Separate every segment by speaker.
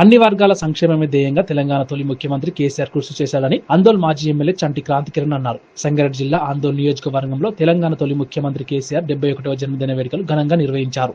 Speaker 1: అన్ని వర్గాల సంక్షేమమే ధ్యేయంగా తెలంగాణ తొలి ముఖ్యమంత్రి కేసీఆర్ కృషి చేశాడని ఆందోళ్ మాజీ ఎమ్మెల్యే చంటి క్రాంతికిరణ్ అన్నారు. సంగారెడ్డి జిల్లా ఆందోళ్ నియోజకవర్గంలో తెలంగాణ తొలి ముఖ్యమంత్రి కేసీఆర్ డెబ్బై ఒకటవ జన్మదిన వేడుకలు ఘనంగా నిర్వహించారు.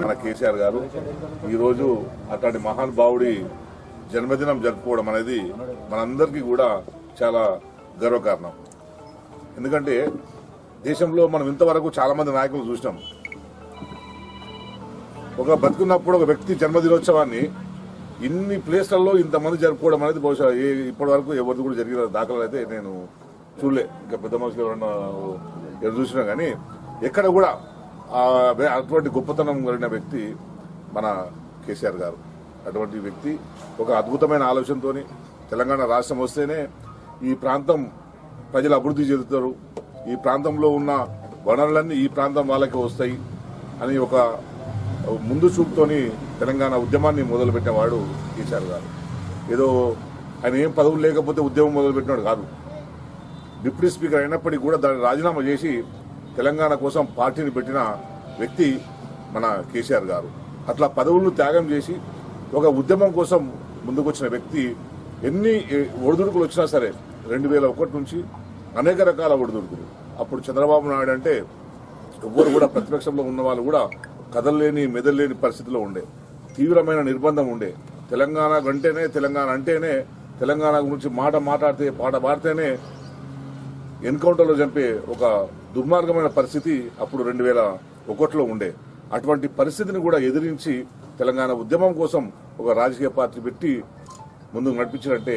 Speaker 2: మన కేసీఆర్ గారు ఈరోజు అట్లాంటి మహానుభావుడి జన్మదినం జరుపుకోవడం అనేది మనందరికీ కూడా చాలా గర్వకారణం. ఎందుకంటే దేశంలో మనం ఇంతవరకు చాలా మంది నాయకులు చూసినాం. ఒక బతుకున్నప్పుడు ఒక వ్యక్తి జన్మదినోత్సవాన్ని ఇన్ని ప్లేస్లలో ఇంతమంది జరుపుకోవడం అనేది బహుశా ఏ- ఇప్పటి వరకు ఎవరిది కూడా జరిగిన దాఖలు అయితే నేను చూడలే. ఇంకా పెద్ద మనుషులు ఎవరన్నా ఎవరు చూసినా కానీ ఎక్కడ కూడా అటువంటి గొప్పతనం కలిగిన వ్యక్తి మన కేసీఆర్ గారు. అటువంటి వ్యక్తి ఒక అద్భుతమైన ఆలోచనతోని తెలంగాణ రాష్ట్రం వస్తేనే ఈ ప్రాంతం ప్రజలు అభివృద్ధి చెందుతారు. ఈ ప్రాంతంలో ఉన్న వనరులన్నీ ఈ ప్రాంతం వాళ్ళకి వస్తాయి అని ఒక ముందు చూపుతోని తెలంగాణ ఉద్యమాన్ని మొదలుపెట్టినవాడు కేసీఆర్ గారు. ఏదో ఆయన ఏం పదవులు లేకపోతే ఉద్యమం మొదలుపెట్టినాడు కాదు. డిప్యూటీ స్పీకర్ అయినప్పటికీ కూడా దాన్ని రాజీనామా చేసి తెలంగాణ కోసం పార్టీని పెట్టిన వ్యక్తి మన కేసీఆర్ గారు. అట్లా పదవులను త్యాగం చేసి ఒక ఉద్యమం కోసం ముందుకొచ్చిన వ్యక్తి ఎన్ని ఒడిదుడుకులు వచ్చినా సరే రెండు వేల ఒకటి నుంచి అనేక రకాల ఒడిదుడుకులు. అప్పుడు చంద్రబాబు నాయుడు అంటే ఎవ్వరు కూడా ప్రతిపక్షంలో ఉన్న వాళ్ళు కూడా కదలలేని మెదలలేని పరిస్థితిలో ఉండే. తీవ్రమైన నిర్బంధం ఉండే. తెలంగాణ అంటేనే తెలంగాణ అంటేనే తెలంగాణ గురించి మాట మాట్లాడితే పాట పాడితేనే ఎన్కౌంటర్లో చంపే ఒక దుర్మార్గమైన పరిస్థితి అప్పుడు రెండు వేల ఒకటిలో ఉండే. అటువంటి పరిస్థితిని కూడా ఎదిరించి తెలంగాణ ఉద్యమం కోసం ఒక రాజకీయ పార్టీ పెట్టి ముందుకు నడిపించారంటే